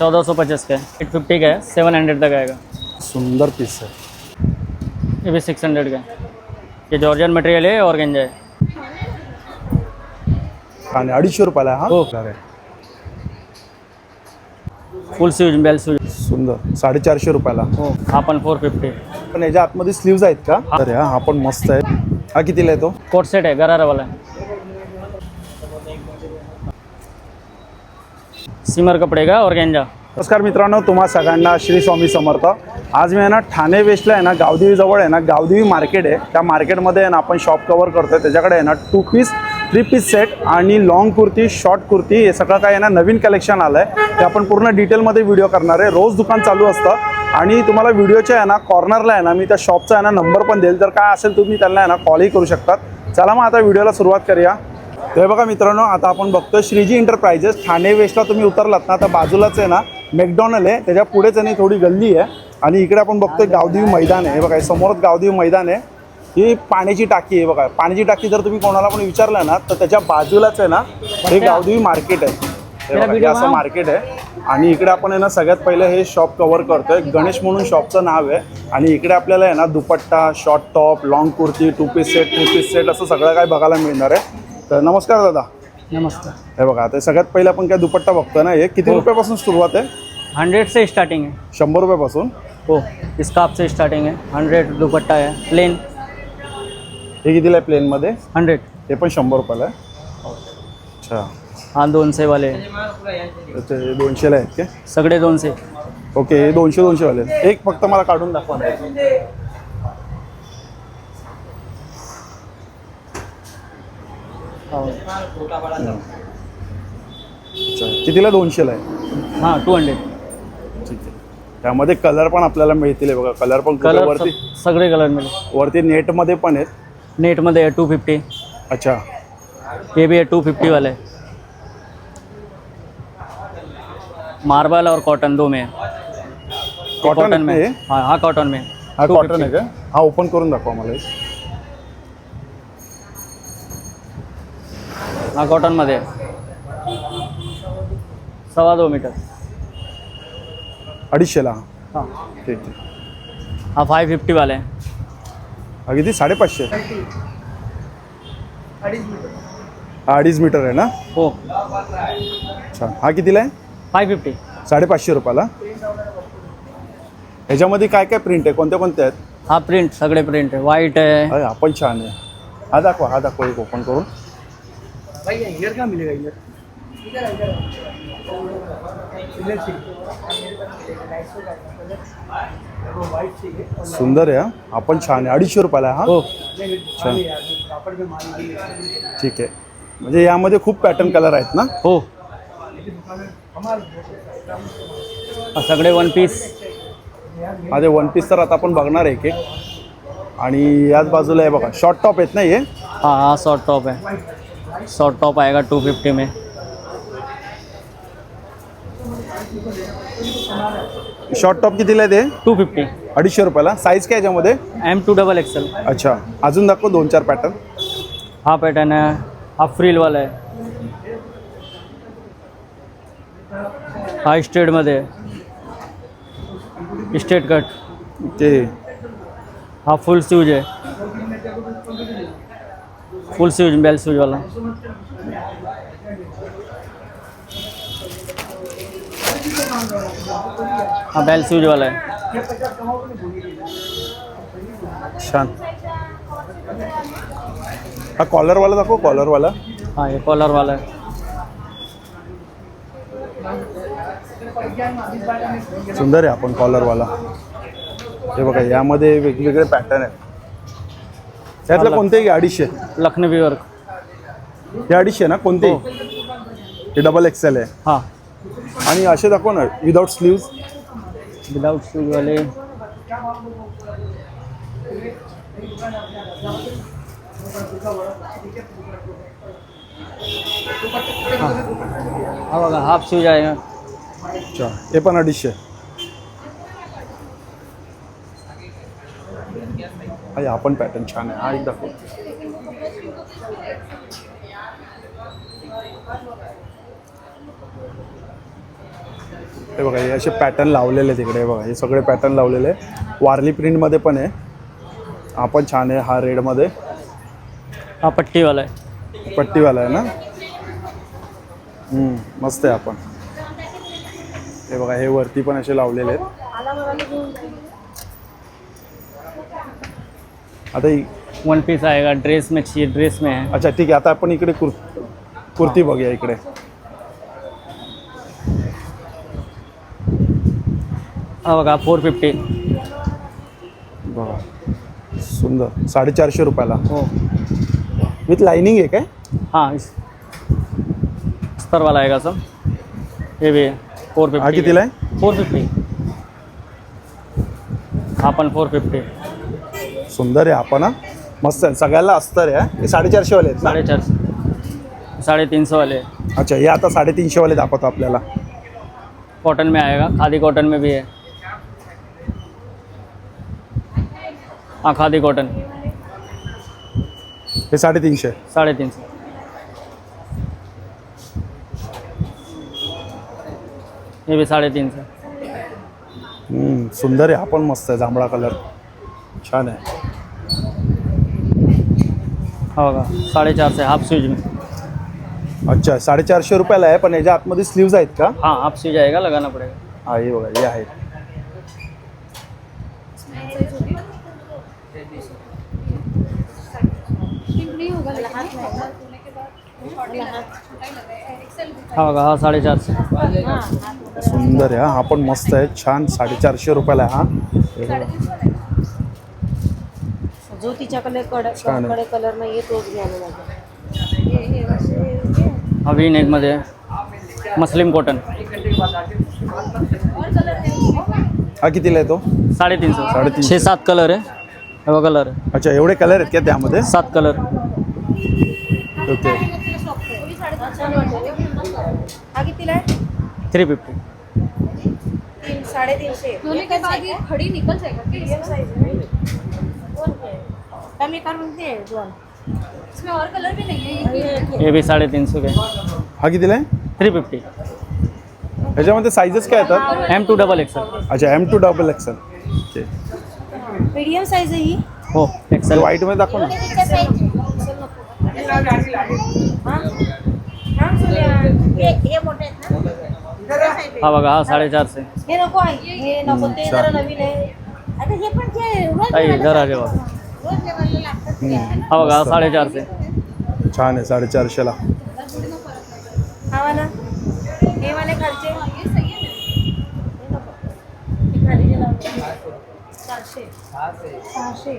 चौदह सौ पचास का है। एट फिफ्टी का है सेवन हंड्रेड तक आएगा। सुंदर पीस आहे ये भी सिक्स हंड्रेड का है। ये जॉर्जन मटेरियल है और गंजा है आणि अडीचशे रुपयाला आहे हो. हा। अरे, फुल स्यूज बेल स्यूज सुंदर साडेचारशे रुपयाला हो हा पण फोर फिफ्टी पण याच्या आतमध्ये स्लीव्ज आहेत का? अरे हा हा पण मस्त आहे. हा कितीला आहे तो? कोट सेट है गरारा वाला सिमर कपड़े का ऑर्गेंजा नमस्कार मित्रांनो तुम्हा सगळ्यांना श्री स्वामी समर्थ आज मी आहे ना ठाणे वेस्टला आहे ना गावदेवी जवळ आहे ना गावदेवी मार्केट आहे त्या मार्केटमध्ये आहे ना आपण शॉप कवर करतोय त्याच्याकडे आहे ना two piece three piece set आणि लॉंग कुर्ती शॉर्ट कुर्ती हे सगळं काय आहे ना नवीन कलेक्शन आलं आहे ते आपण पूर्ण डिटेलमध्ये व्हिडिओ करणार आहे रोज दुकान चालू असतं आणि तुम्हाला व्हिडिओच्या आहे ना कॉर्नरला आहे ना मी त्या शॉपचा आहे ना नंबर पण देईल तर काय असेल तुम्ही त्यांना आहे ना कॉलही करू शकतात चला मग आता व्हिडिओला सुरुवात करूया तर हे बघा मित्रांनो आता आपण बघतोय श्रीजी एंटरप्राइजेस ठाणे वेस्टला तुम्ही उतरलात ना तर बाजूलाच आहे ना मॅकडॉनल आहे. त्याच्या पुढेच आहे ना थोडी गल्ली आहे. आणि इकडे आपण बघतोय गावदेवी मैदान आहे. हे बघा समोरच गावदेवी मैदान आहे. ही पाण्याची टाकी आहे बघा. पाण्याची टाकी जर तुम्ही कोणाला पण विचारलं ना तर त्याच्या बाजूलाच आहे ना हे गावदेवी मार्केट आहे. हे असं मार्केट आहे. आणि इकडे आपण आहे ना सगळ्यात पहिले हे शॉप कव्हर करतोय. गणेश म्हणून शॉपचं नाव आहे. आणि इकडे आपल्याला आहे ना dupatta short top long kurti two piece set three piece set असं सगळं काय बघायला मिळणार आहे. तर नमस्कार दादा. नमस्कार. हे बघा आता सगळ्यात पहिले आपण काय दुपट्टा बघतो ना हे किती रुपयापासून सुरुवात आहे? हंड्रेड से स्टार्टिंग है शंभर रुपयापासून? हो स्कार्फ से स्टार्टिंग है हंड्रेड दुपट्टा है प्लेन. हे कितीला आहे प्लेनमध्ये? हंड्रेड. हे पण शंभर रुपयाला आहे. अच्छा. हाँ दोनशे वाले तर ते दोनशेला आहेत का सगळे दोनशे. ओके हे दोनशे दोनशे वाले आहेत. एक फक्त मला काढून दाखवा ना. हो. अच्छा कितीला दोनशेला आहे? हाँ टू हंड्रेड ठीक आहे. त्यामध्ये कलर पण आपल्याला मिळतील हे बघा. कलर पण कलर वरती? सगळे कलर मिळेल. वरती नेटमध्ये पण आहेत? नेटमध्ये आहे टू फिफ्टी अच्छा. है टू फिफ्टी वाले. मार्बल और कॉटन दो में है कॉटन में. हाँ हाँ कॉटन में. हा 250. कॉटन आहे का? हा ओपन करून दाखवा मला हा कॉटनमध्ये. सव्वा दो मीटर. अडीचशेला? हां. ठीक आहे हा फाय फिफ्टी वाला आहे. हा किती? साडेपाचशे. हा अडीच मीटर आहे ना? हो. अच्छा हा कितीला आहे? फाय फिफ्टी साडेपाचशे रुपयाला. ह्याच्यामध्ये काय काय प्रिंट आहे? कोणत्या कोणत्या आहेत? हा प्रिंट सगळे प्रिंट आहे. व्हाईट आहे. अरे हा पण छान आहे. हा दाखवा हा दाखवा एक ओपन करून. सुंदर आहे हा हा। पण छान आहे अडीचशे रुपयाला आहे हा। हो छान। ठीक आहे म्हणजे यामध्ये खूप पॅटर्न कलर आहेत ना? हो। हा सगळे वन पीस ते वन पीस तर आता आपण बघणार आहे एक आणि याच बाजूला आहे बघा शॉर्ट टॉप आहेत ना हे? हाँ हाँ शॉर्ट टॉप है शॉर्ट टॉप आएगा टू फिफ्टी में। शॉर्ट टॉप कितीला आहे ते? टू फिफ्टी अडीचशे रुपयाला. साईज काय याच्यामध्ये एम टू डबल एक्सल अच्छा. अजून दाखव दोन चार पॅटर्न हा पैटर्न है हा फ्रील वाला है हा स्ट्रेटमध्ये आहे. स्ट्रेट कट ते. हा फुल स्यूज आहे. फुल स्यूज बेल स्यूज वाला. हा बेल स्यूज वाला आहे. छान. हा कॉलरवाला दाखव कॉलरवाला हा हे कॉलर वाला आहे. सुंदर आहे आपण कॉलरवाला हे बघा यामध्ये वेगवेगळे पॅटर्न आहेत. त्यातलं कोणतेही अडीचशे. लखनवी वर्क हे अडीचशे ना? कोणते हो. हे डबल एक्सेल आहे. हा. आणि असे दाखव ना विदाऊट स्लीव्ज विदाउट शूज वाले. हा. बघा हाफ शूज आहे ना. अच्छा. हे पण अडीचशे. हा हा पण पॅटर्न छान आहे. हा एक दाखव. हे बघा हे असे पॅटर्न लावलेले आहेत तिकडे हे बघा हे सगळे पॅटर्न लावलेले आहे वारली प्रिंटमध्ये पण आहे. हा पण छान आहे हा रेडमध्ये हा पट्टी वाला है पट्टीवाला आहे ना? हम्म, मस्त आहे आपण हे बघा हे वरती पण असे लावलेले आहेत. आता ही- वन पीस आएगा ड्रेस में चाहिए ड्रेस में है. अच्छा ठीक आहे. आता आपण इकडे कुर कुर्ती बघूया इकडे. हा बघा फोर फिफ्टी बघा. सुंदर. साडेचारशे रुपयाला. हो. विथ लाइनिंग आहे काय? हाँ इस अस्तर वाला आएगा सब ये भी फोर फिफ्टी हा कितीला आहे? फोर फिफ्टी हा पण फोर फिफ्टी सुंदर आहे आपण हा. मस्त आहे. सगळ्याला अस्तर आहे हा. हे साडेचारशेवाले आहेत ना? साढ़े चार सौ साढ़े तीन सौ वाले अच्छा हे आता साडेतीनशेवाले दाखवतो आपल्याला. कॉटन में आएगा. खादी कॉटन में भी है. हाँ खादी कॉटन हे साडेतीनशे. साढ़े तीन सौ ये भी साढ़े तीन सौ हम्म, सुंदर आहे. आपण मस्त आहे जांभळा कलर छान आहे. हाँ होगा साढ़े चार से हाफ स्लीव में अच्छा साडेचारशे रुपयाला आहे पण याच्या आतमध्ये स्लीव्ज आहेत का? हाँ हाफ स्लीव जाएगा लगाना पड़ेगा. हा हे बघा हे आहेत हाँ होगा हाँ साढ़े चार से सुंदर आहे हा. हा पण मस्त आहे छान साडेचारशे रुपयाला आहे हा. हे बघा. जो तिच्याकडे कड छान आहे. कडे कलर नाहीये तोच घ्यायला लागेल. हाँ वी नेकमध्ये. मसलिम कॉटन हा कितीला आहे तो? साढ़े तीन सौ साढ़े छः सात कलर है ये वो कलर है अच्छा एवढे कलर आहेत का त्यामध्ये? सात कलर ओके हा कितीला आहे? थ्री फिफ्टी तीन साडेतीनशे के खड़ी निकल जाएगा आहे. कमी करून दे दोन इसमें और कलर भी नहीं है ये ये भी साढ़े तीन सौ के। हा कितीला आहे थ्री फिफ्टी। ह्याच्यामध्ये साईजेस काय येतात एम टू डबल एक्सल अच्छा M to double XL medium size आहे ही हो एक्सल व्हाईटमध्ये दाखव ना। हा? हा, सोन्या. हे हे मोठे आहेत ना। हाँ बघा हाँ साढ़े चार से। हे नको आहे हे नको ते छान. जरा नवीन आहे आता हे? पण ते ताई हाँ बघा हाँ साढ़े चार से छान आहे साडेचारशेला हवा ना हे वाले खालचे ये सही है नको. खाली जे लावले. चारशे सहाशे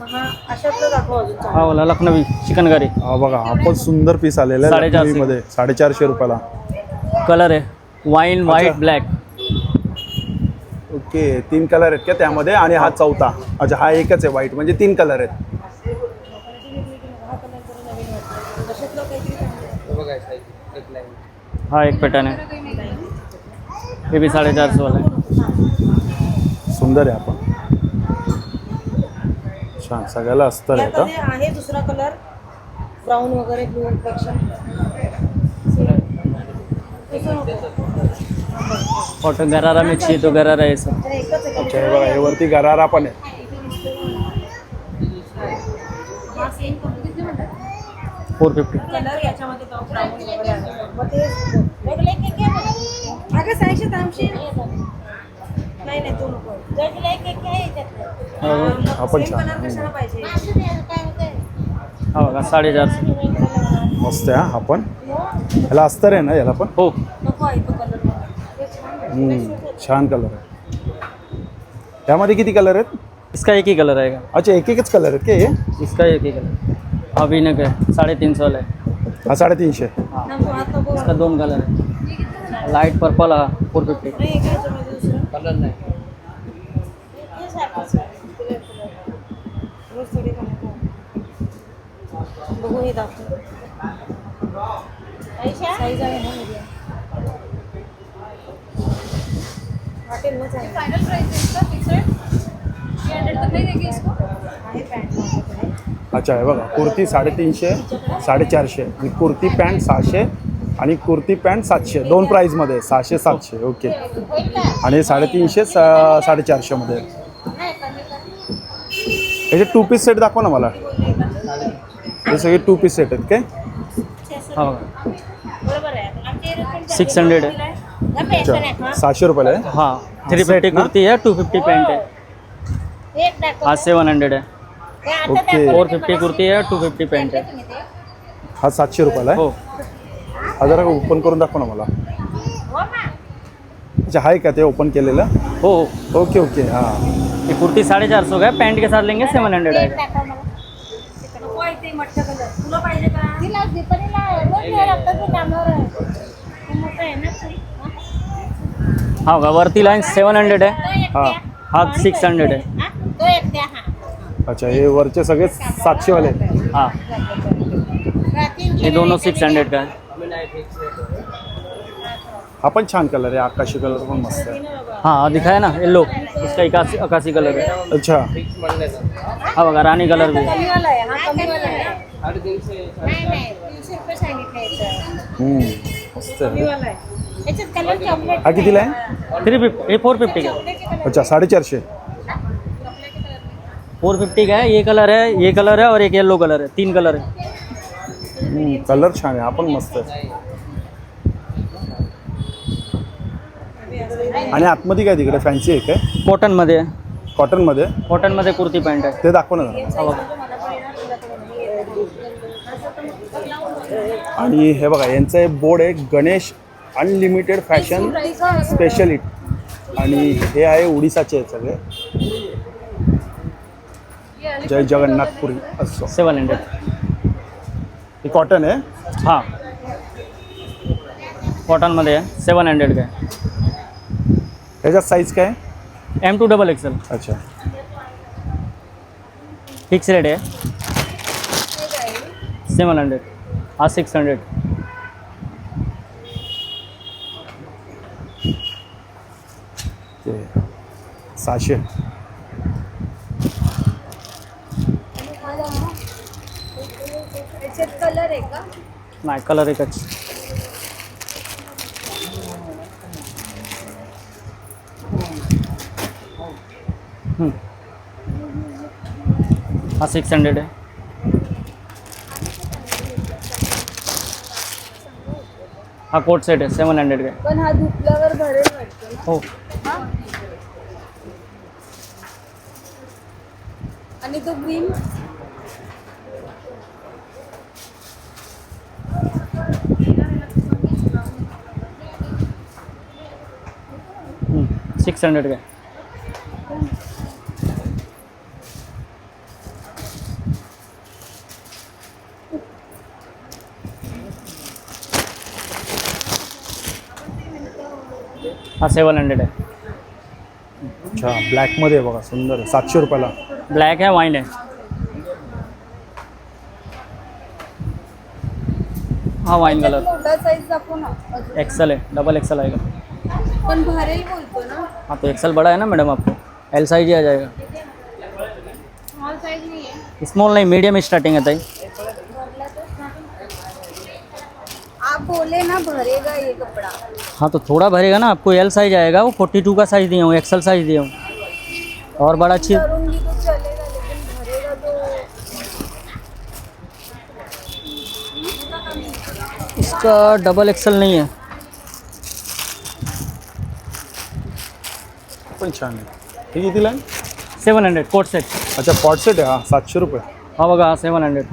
मग अशातलं दाखव अजून चार. हाँ बोला लखनवी चिकनकारी हा बघा हा पण सुंदर पीस आलेला आहे साडेचारशे. लखनवीमध्ये साडेचारशे रुपयाला कलर है वाइन वाइट अच्छा. ब्लॅक ओके तीन कलर आहेत का त्यामध्ये आणि हा चौथा. अच्छा हा एकच आहे व्हाईट म्हणजे तीन कलर आहेत. हा आहे. हाँ एक पैटर्न है ये भी साढ़े चार सौ वाला है सुंदर आहे आपण. छान सगळ्याला अस्तर आहे का? यामध्ये आहे दुसरा कलर ब्राऊन वगैरे ब्लू पेक्षा. कॉटन गरारा में चाहिए तो गरारा है आहे अच्छा हे बघा हे वरती गरारा पण आहे. हाँ फोर फिफ्टी. अगं नाही नाही तो नको. आपण छान. हाँ बघा से मस्त आहे हा हा पण ह्याला अस्तर आहे ना याला पण? हो. हम्म, छान कलर आहे. त्यामध्ये किती कलर आहेत? इसका एक ही कलर आएगा. अच्छा एक एकच कलर आहेत का हे? इसका एक ही कलर हाँ वी नेक है साढ़े तीन सौ वाला है हा साडेतीनशे. हाँ इसका दोन कलर है लाइट पर्पल हाँ फोर फिफ्टी नाही एक याच्यामध्ये दुसरं कलर नहीं. हे. बघू हे दाखव. साईज आहे ना? मीडियम ना चालेल फाइनल प्राइस है इसका? फिक्सड थ्री हंड्रेड तक नहीं देंगे इसको? आहे पॅन्ट अच्छा हे बघा कुर्ती साडेतीनशे साडेचारशे आणि कुर्ती पॅन्ट सहाशे आणि कुर्ती पॅन्ट सातशे दोन प्राईजमध्ये सहाशे सातशे ओके. आणि साडेतीनशे सा साडेचारशेमध्ये याचे टू पीस सेट दाखवा ना मला. हे सगळे टू पीस सेट आहेत काय हा आहे. सिक्स हंड्रेड आहे. अच्छा सहाशे रुपयाला आहे हाँ थ्री ना? कुर्ती है टू फिफ्टी पैंट है एक दाखव. हाँ सेवन हंड्रेड है हे ओके. फोर फिफ्टी कुर्ती है टू फिफ्टी पैंट है ते? हा सातशे रुपयाला आहे हा जरा ओपन करून दाखवा ना मला हो अच्छा आहे का ते ओपन केलेलं हो हो ओके ओके हाँ ये कुर्ती साढ़े चार सौ का है पैंट के साथ लेंगे सेवन हंड्रेड एक आएगा दाखव मला. नको आहे ते मठ्ठ कलर. तुला पाहिजे का? तिला दीपालीला आहे. बघ, हे रक्ताचं कामावर आहे. हे मोठं आहे ना. हा? हाँ होगा वर्ती लाइन सेवन हंड्रेड है तो एक हा. द्या. हा, पाणी 600 पाहिजे. आहे. हा? तो एक द्या हा अच्छा हे वरचे सगळे सातशेवाले आहेत. हाँ रात्री ये दोनों गेले सिक्स हंड्रेड का है हा पण छान कलर आहे आकाशी कलर पण मस्त आहे हाँ दिखाया ना येलो इसका इक्यासी अकासी कलर है अच्छा हाँ बघा रानी कलर भी है कमीवाला आहे हा कमीवाला आहे नाही नाही तीनशे रुपये सांगितलं याचं. हम्म, मस्त आहे कमीवाला आहे हा कितीला आहे? थ्री फिफ्टी ये फोर फिफ्टी का? अच्छा साडेचारशे. फोर फिफ्टी का? है ये कलर है ये कलर है और एक येलो कलर है तीन कलर है हम्म, कलर छान आहे. हा पण मस्त आहे. आणि आतमध्ये काय तिकडे? फॅन्सी आहे काय? कॉटनमध्ये है कॉटनमध्ये कॉटनमध्ये कुर्ती पैंट है ते दाखव ना जरा. हा बघा. आणि हे बघा यांचं हे बोर्ड आहे गणेश अनलिमिटेड फॅशन स्पेशलिट आणि हे आहे उडीसाचे सगळे. जय जगन्नाथपुरी असो. सेवन हंड्रेड हे कॉटन आहे? हाँ. कॉटनमध्ये है सेवन हंड्रेड का है ह्याच्यात साईज काय? एम टू डबल एक्सएल अच्छा. फिक्स रेट है सेवन हंड्रेड हाँ सिक्स हंड्रेड ते सहाशे. कलर आहे का? नाही कलर एकच. हम्म. हा सिक्स हंड्रेड आहे. हा कोट सेट आहे सेवन हंड्रेड का पण हा धुतल्यावर भरेल वाटतो ना. हो. आणि तो ग्रीन सिक्स हंड्रेड का. हा सेवन हंड्रेड आहे. अच्छा ब्लॅकमध्ये आहे बघा सुंदर आहे. सातशे रुपयाला. ब्लैक है वाइन है हाँ वाइन कलर मोठा साईज दाखव ना अजून. एक्सल है डबल एक्सल आएगा पण भरेल बोलतो ना. हाँ तो एक्सल बड़ा है ना मैडम आपको? एल साइज ही आ जाएगा. स्मॉल साईज नाही आहे. स्मॉल नहीं मीडियम स्टार्टिंग है ताई. आप बोले ना भरेगा ये कपड़ा. हाँ तो थोड़ा भरेगा ना आपको एल साइज़ आएगा वो फोर्टी टू का साइज़ दिया हूँ एक्सल साइज़ दिया हूँ। और बड़ा अच्छी तो चलेगा लेकिन भरेगा तो इसका डबल एक्सल नहीं है। आहे हे सेवन हंड्रेड कोट सेट अच्छा पॉट सेट आहे हा सातशे रुपये हाँ बघा हाँ सेवन हंड्रेड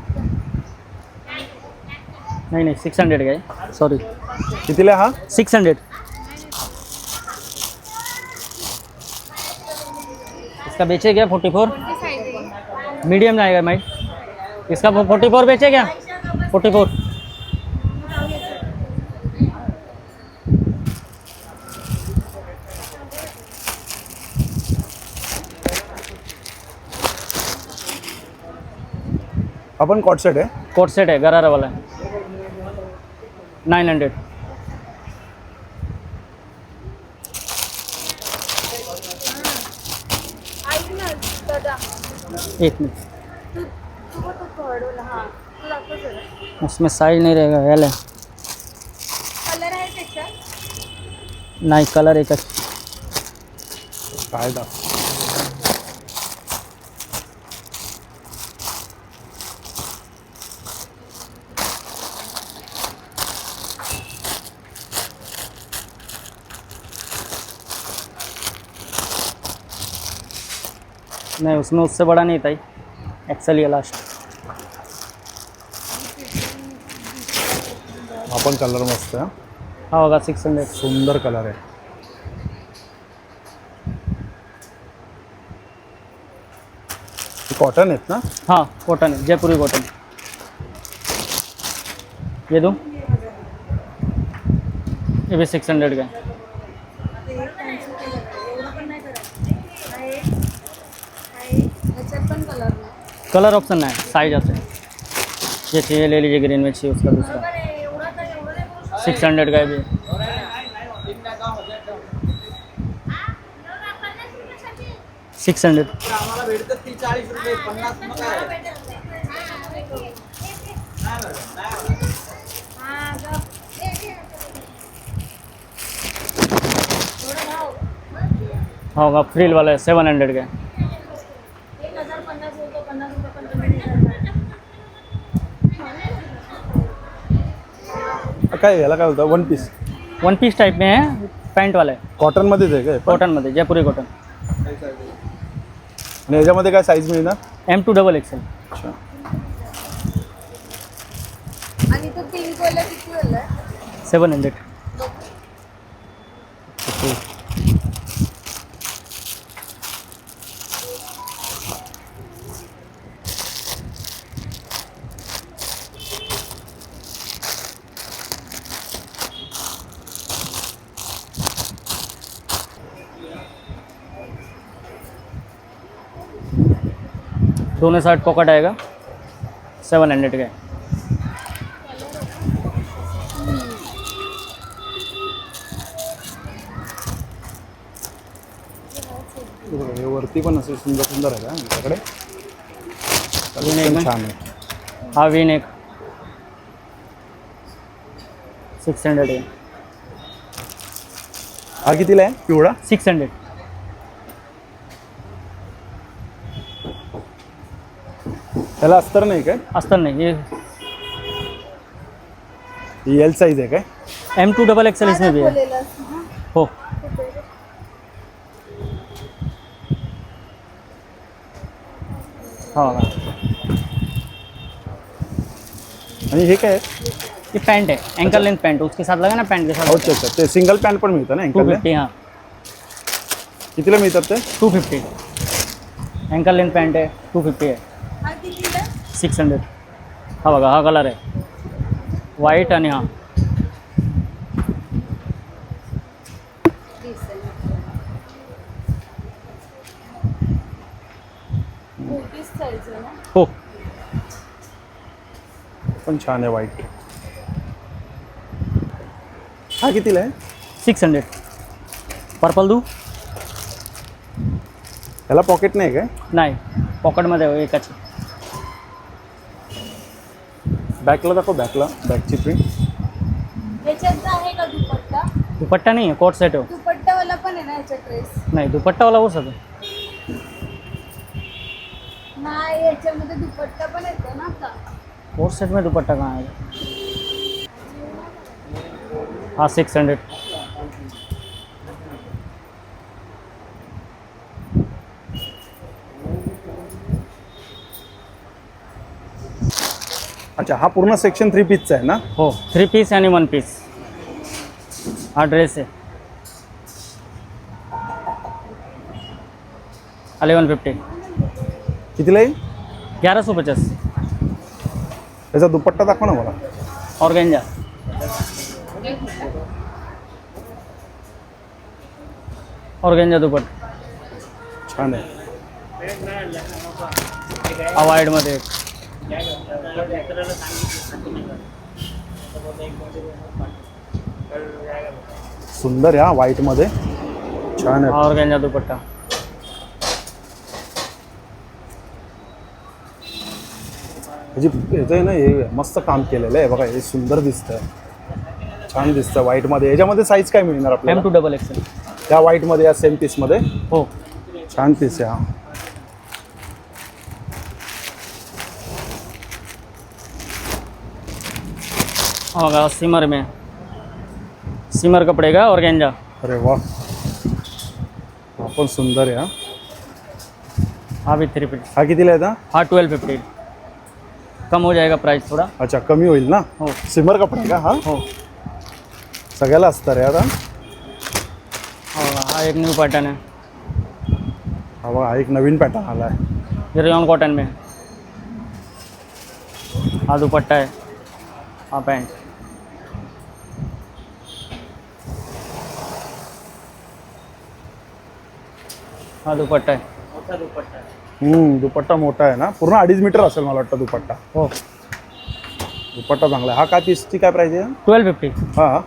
नहीं नहीं सिक्स हंड्रेड है। सॉरी कितीला आहे हा? सिक्स हंड्रेड इसका बेचे क्या फोर्टी फोर मीडियम आएगा भाई। इसका फोर्टी फोर बेचे क्या? फोर्टी फोर आपण कॉट सेट आहे कोट सेट है गरारा वाला। Nine hundred. एक मिनट। उसमें साइज़ नहीं रहेगा एल है। कलर है नहीं कलर एक फ़ायदा नहीं उसमें उससे बड़ा नहीं था एक्सेल ये लास्ट पण कलर मस्त आहे हा. हाँ होगा सिक्स हंड्रेड सुंदर कलर आहे. कॉटन आहेत ना? हाँ कॉटन है जयपुरी कॉटन ये दो. ये भी सिक्स हंड्रेड का है कलर ऑप्शन है साइज़ आते हैं। ये चाहिए, ले लीजिए ग्रीन में चाहिए उसका दूसरा. सिक्स हंड्रेड का भी। सिक्स हंड्रेड होगा फ्रील वाला है सेवन हंड्रेड का। काय याला काय बोलतं one piece one piece type में है पैंट वाला है कॉटनमध्येच आहे काय? कॉटनमध्ये जयपुरी कॉटन. आणि याच्यामध्ये काय साईज मिळणार? एम टू डबल एक्सेल अच्छा. आणि तो पिंक वाला किती वाला सेवन हंड्रेड दोनों साइड पॉकेट आएगा। सेवन हंड्रेड का। है वरती पण असे सुंदर सुंदर आहे का? आमच्याकडे छान आहे. हा विन एक सिक्स हंड्रेड आहे. हा कितीला आहे? पिवळा? सिक्स हंड्रेड त्याला अस्तर नाही काय? अस्तर नाही ये. ही एल साईज आहे काय? एम टू डबल एक्सेल इसमें भी है? हो. हाँ आणि हे काय? आहे ये पैंट है एंकल लेंथ पैंट उसके साथ लगा ना पैंट के साथ. अच्छा अच्छा. ते सिंगल पॅन्ट पण मिळतं ना टू अँकलला फिफ्टी हाँ. कितीला मिळतात ते? Two fifty ankle length pant है टू फिफ्टी है सिक्स हंड्रेड. हा बघा हा कलर आहे. व्हाईट आणि हा. हो. पण छान आहे व्हाईट हा कितीला आहे? Six hundred. पर्पल दू? त्याला पॉकेट नाही काय? नाही पॉकेटमध्ये आहे एकाची. बॅकला दाखव बॅकला बॅकची प्रिंट आहे दुपट्टा? दुपट्टा नहीं है कोट सेट हो दुपट्टावाला पण आहे ना ह्याच्यात ड्रेस नहीं दुपट्टा वाला हो सके नाही याच्यामध्ये दुपट्टा पण येतो ना आता. कोट सेट में दुपट्टा कहाँ आएगा हाँ सिक्स हंड्रेड हा पूर्ण सेक्शन थ्री पीसचा आहे ना? हो थ्री पीस यानी वन पीस हाँ ड्रेस है अलेवन फिफ्टी कितीला येईल? ग्यारह सौ पचास. त्याचा दुपट्टा दाखवा ना मला. और गेंजा और गेंजा दुपट्टा. छान आहे. एक सुंदर आहे हा व्हाईटमध्ये छान आहे. दुपट्टा. ह्याची ना हे मस्त काम केलेलं आहे. बघा हे सुंदर दिसतंय. छान दिसतं व्हाईटमध्ये याच्यामध्ये साईज काय मिळणार एम आपल्याला टू डबल एक्सेल त्या व्हाईटमध्ये या सेम पीसमध्ये हो. छान पीस आहे हा. होगा सिमर में। सिमर कपड़े का और गेंजा। अरे वा हा पण सुंदर आहे हा। हाँ भी थ्री फिफ्टी हा कितीला आहे आता हाँ ट्वेल्व फिफ्टी कम हो जाएगा प्राइस थोड़ा। अच्छा कमी होईल ना? हो। सिमर कपडा आहे का हा? हो। सगळ्याला असतं रे आता। होगा हाँ एक न्यू पैटर्न है हा बघा हा एक नवीन पॅटर्न आला आहे ये रेयन कॉटन में। हाँ दुपट्टा है हाँ पैंट हाँ दुपट्टा है मोटा दुपट्टा है हम्म, दुपट्टा मोठा आहे ना? पूर्ण अडीच मीटर असेल मला वाटतं दुपट्टा. हो. दुपट्टा चांगला आहे. हा काय पीसची काय प्राईज आहे? ट्वेल्व फिफ्टी हा. हा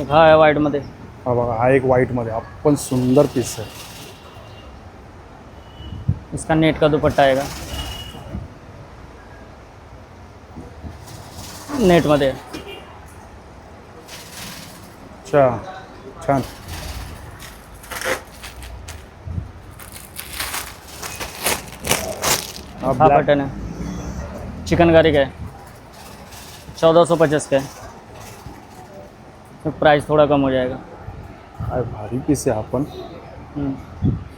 एक हा है वाइटमध्ये हा बघा हा एक व्हाईटमध्ये हा पण सुंदर पीस आहे. इसका नेट का दुपट्टा आएगा? नेट मध्ये अच्छा छान. हा हाँ. पैटर्न है चिकनकारी का है चौदह सौ पचास का है प्राइस थोड़ा कम हो जाएगा अरे भारी पीस हा हम्म।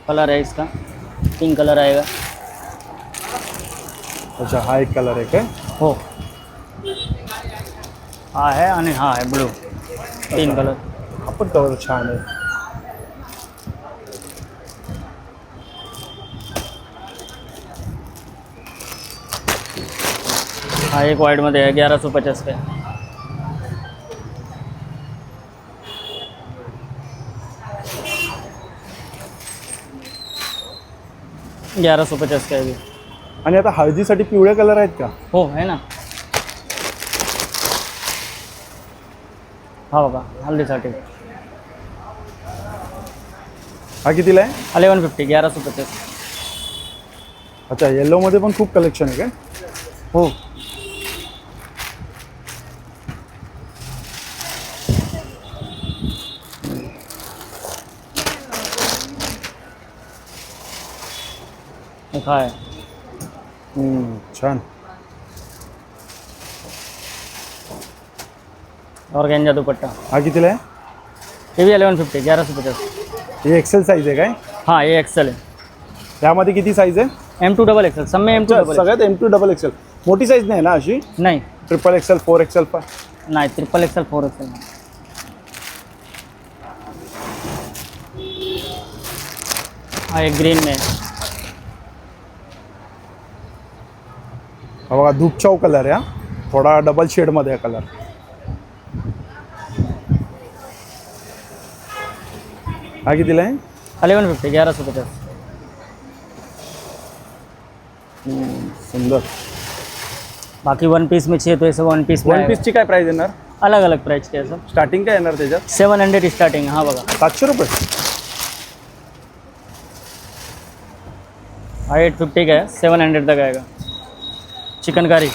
कलर है इसका. पिंक कलर आएगा. अच्छा हाई कलर आहे काय? हो. हाँ है आणि हाँ है ब्लू तीन कलर हा पण कलर छान आहे. हाँ एक वाइटमध्ये है ग्यारह सौ पचास का ग्यारह सौ पचास का है भी आणि आता हळदीसाठी पिवळे कलर आहेत का? हो है ना. हा बाबा हल्दीसाठी हा कितीला आहे? अलेवन फिफ्टी ग्यारह सौ पचास। अच्छा येल्लोमध्ये पण खूप कलेक्शन आहे काय? हो. एक हा है हम्म, छान. और गेंजा दुपट्टा? हा कितीला आहे ये भी अलेवन फिफ्टी ग्यारह सौ पचास। हे एक्सेल साईज आहे काय? हाँ ये एक्सेल है। त्यामध्ये किती साईज आहे एम टू डबल एक्सेल सब में एम टू डबल सगळ्यात एम टू डबल एक्सेल मोठी साईज नाही ना अशी नहीं। ट्रिपल एक्सेल फोर एक्सेल पण नहीं ट्रिपल एक्सेल फोर एक्सेल हाँ ये ग्रीन में है। हा बघा धूपचाव कलर आहे हा थोडा डबल शेडमध्ये आहे कलर हा कितीला आहे? अलेवन फिफ्टी ग्यारह सौ पचास सुंदर. बाकी वन पीस में चाहिए तो ऐसे वन पीस वन। पीसची काय प्राईस येणार? अलग अलग प्राइस के है सब स्टार्टिंग काय येणार त्याच्यात? सेवन हंड्रेड स्टार्टिंग हाँ बघा. सातशे रुपये? हाँ एट फिफ्टी का है सेवन हंड्रेड तक आएगा चिकन कारी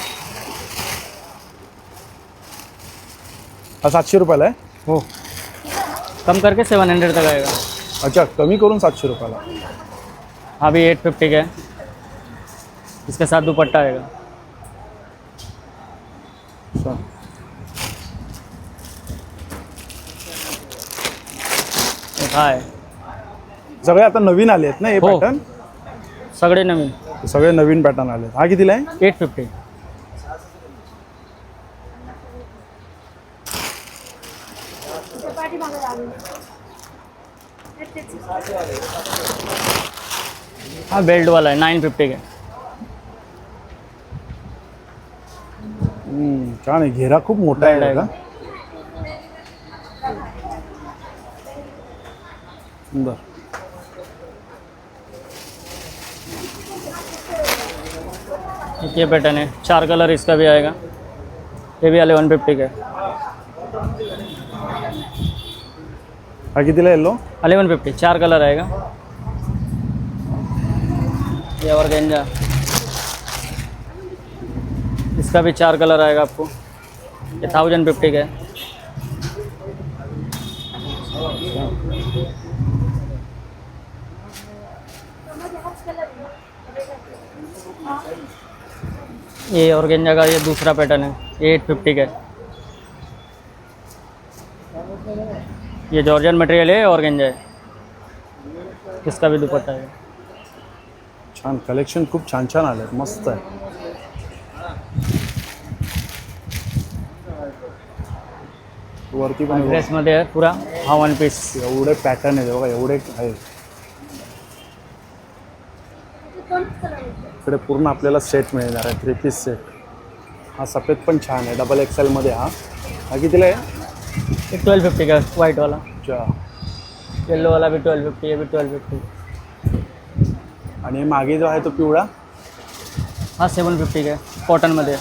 हा सातशे रुपयाला आहे? हो. कम करके सेवन हंड्रेड तक आएगा अच्छा कमी करून सातशे रुपयाला. हाँ भी एट फिफ्टी का. है इसके साथ दुपट्टा आएगा. अच्छा. हाँ सगळे आता नवीन आले आहेत ना हे हो. पॅटर्न सगळे नवीन. सगळे नवीन पॅटर्न आले आहेत. हा कितीला आहे? एट फिफ्टी हाँ बेल्ट वाला है नाइन फिफ्टी का। हम्म, छान आहे घेरा खूप मोठा आहे Brand बघा. सुंदर। ये पैटर्न है चार कलर इसका भी आएगा। ये भी अलेवन फिफ्टी का। है हा येलो अलेवन फिफ्टी, चार कलर आएगा। ये और गेंजा। इसका भी चार कलर आएगा आपको। ये थाउज़ेंड फिफ्टी का है। ये और गेंजा का ये दूसरा पैटर्न है। एट फिफ्टी का है। ये जॉर्जन मटेरियल है और गेंजा है। इसका भी दुपट्टा है। छान कलेक्शन खूप छान छान आले मस्त आहे. वरती पण बघा. ड्रेसमध्ये आहे पुरा हा वन पीस एवढे पॅटर्न आहे बघा एवढे आहे. इकडे पूर्ण आपल्याला सेट मिळणार आहे थ्री पीस सेट हा सफेद पण छान आहे डबल एक्सेलमध्ये हा हा. कितीला आहे ये ट्वेल्व फिफ्टी का वाइट वाला। अच्छा। येलो वाला भी ट्वेल्व फिफ्टी ये भी ट्वेल्व फिफ्टी आणि मागे जो आहे तो पिवळा? हा सेवन फिफ्टी का कॉटनमध्ये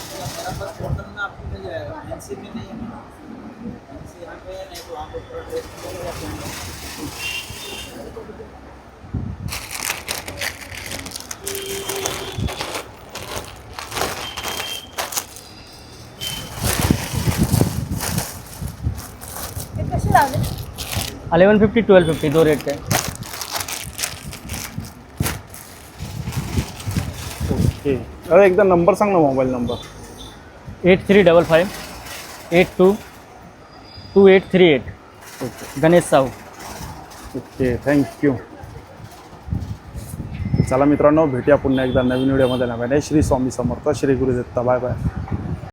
अलेवन फिफ्टी ट्वेल्व फिफ्टी दो रेट के हैं. ओके. अरे एकदा नंबर सांग ना mobile number. Eight three double five eight two two eight three eight. Okay. Ganesh Sahu. Okay thank you. चला मित्रांनो भेटूया पुन्हा एकदा नवीन व्हिडिओमध्ये. नव्याने श्री स्वामी समर्थ श्री गुरुदत्ता. Bye bye.